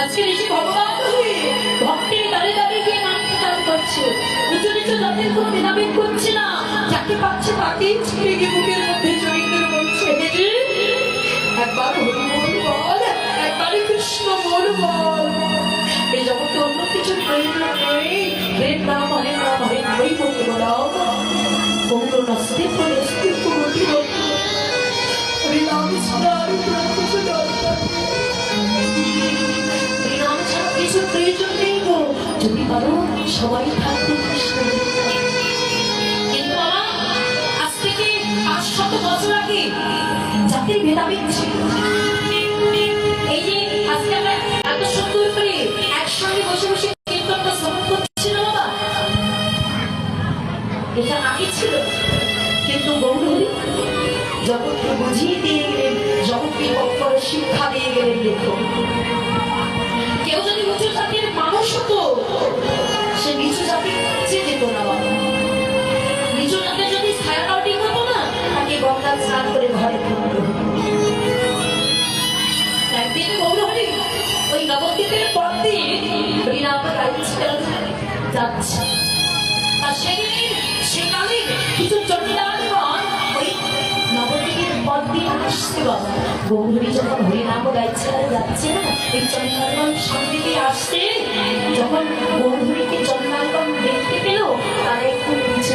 আজকে ঋষি ভগবান হয়ে ভক্তের দাঁড়িয়ে দাঁড়িয়ে গিয়ে নাম প্রচার করছে। উঁচু নিচু জাতির কোনো ভেদাভেদ করছে না। যাকে পাচ্ছে তাকেই ছিঁড়ে গিয়ে বুকের মধ্যে জড়িয়ে বলছে একবার হরি বল একবারই কৃষ্ণ বল বল। এই জগতে অন্য কিছু প্রয়োজন নেই হরে নাম হরে নাম হরে নামই করতে বলাও পৌর অস্তিত্ব অস্তিত্ব জাতির ভেদাভেদ ছিল। একসঙ্গে বসে বসে কীর্তনটা শ্রবণ এটা আগে কিন্তু গৌরী জগৎকে বুঝিয়ে দিয়ে গেলেন, জগৎকে শিক্ষা দিয়ে গেলেন দেখো যাচ্ছে। আর সেদিন সেকালে কিছু চন্ডিদানগণ ওই নবদ্বীপের পথ দিয়ে আসছে বাবা গৌরী যখন হরিনাম গাইছিলেন যাচ্ছে না? এই চন্ডিদানগণ সামনে দিয়ে আসছে। যখন গৌরীকে চন্ডিদানগণ দেখতে পেল, তারা একটু পিছু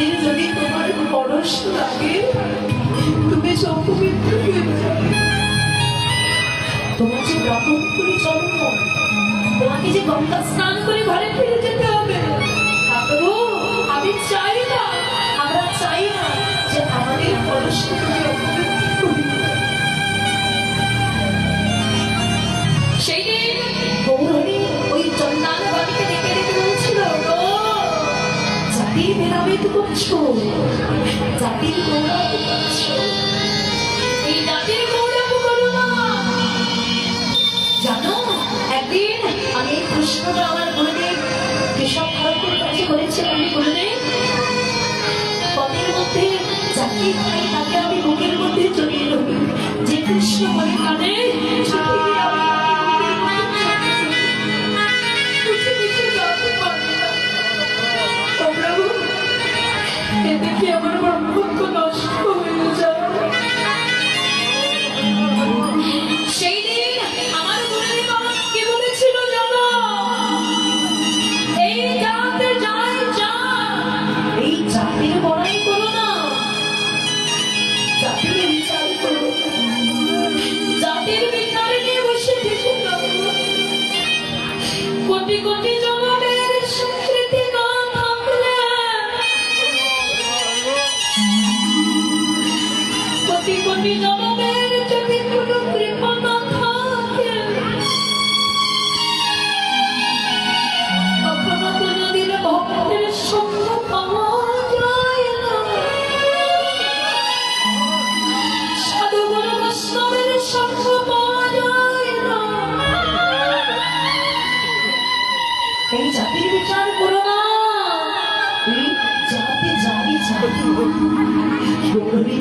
আমাদের যদি তোমার পরশ লাগে, তুমি চৌপবিত্র হয়ে যাবে তোমার যে ব্রাহ্মণ করে জন্ম তোমাকে যে গঙ্গা স্নান করে ঘরে ফিরে যেতে হবে। আমি চাই না, আমরা চাই না যে আমাদের পরশ ভেদাভেদ করছ জাতির গৌরব করছ এই জাতির গৌরব করো জানো একদিন আমি কৃষ্ণকে আমার গুরুদেব কেশব ভারতের কাছে করেছিলাম গুরুদেব পথের মধ্যে যাকে তাকে আমি বুকের মধ্যে জড়িয়ে রবি যে কৃষ্ণ মনে কানে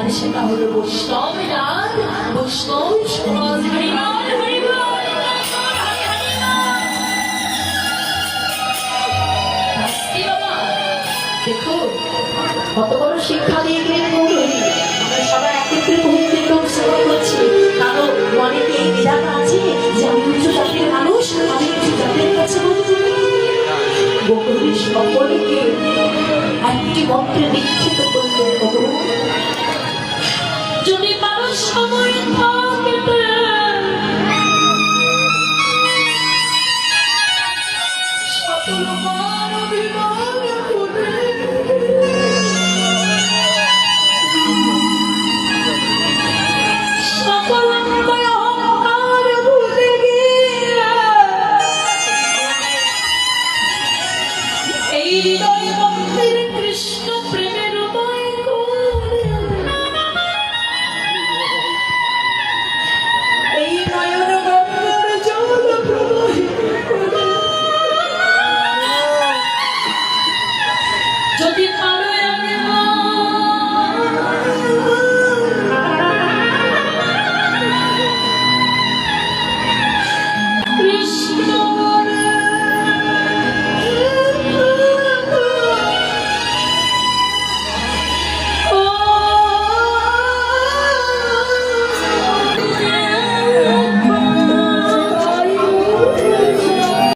আর সেটা হলো বৈষ্ণব রাগ বৈষ্ণব সমাজ দেখো শিক্ষা দিয়ে গেলে আমরা সবাই একত্রে করছি কারণ অনেকে বিধান আছে যে আমি মানুষ আমি উচ্চ জাতির কাছে সকলকে একটি মন্ত্রে দীক্ষিত করতে